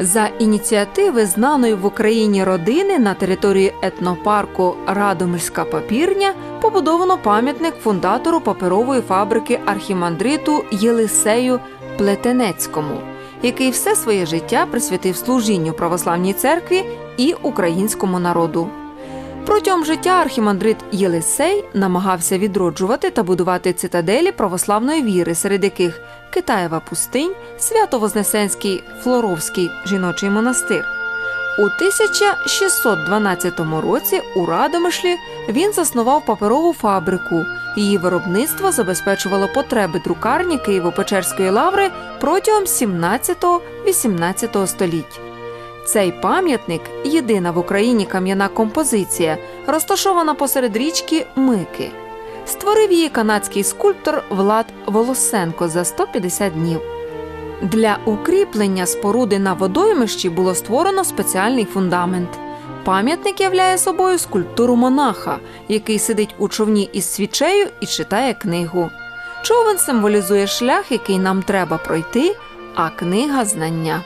За ініціативи знаної в Україні родини на території етнопарку Радомирська папірня побудовано пам'ятник фундатору паперової фабрики архімандриту Єлисею Плетенецькому, який все своє життя присвятив служінню православній церкві і українському народу. Протягом життя архімандрит Єлисей намагався відроджувати та будувати цитаделі православної віри, серед яких Китаєва пустинь, Свято-Вознесенський Флоровський жіночий монастир. У 1612 році у Радомишлі він заснував паперову фабрику. Її виробництво забезпечувало потреби друкарні Києво-Печерської лаври протягом 17-18 століть. Цей пам'ятник єдина в Україні кам'яна композиція, розташована посеред річки Мики. Створив її канадський скульптор Влад Волосенко за 150 днів. Для укріплення споруди на водоймищі було створено спеціальний фундамент. Пам'ятник являє собою скульптуру монаха, який сидить у човні із свічею і читає книгу. Човен символізує шлях, який нам треба пройти, а книга знання.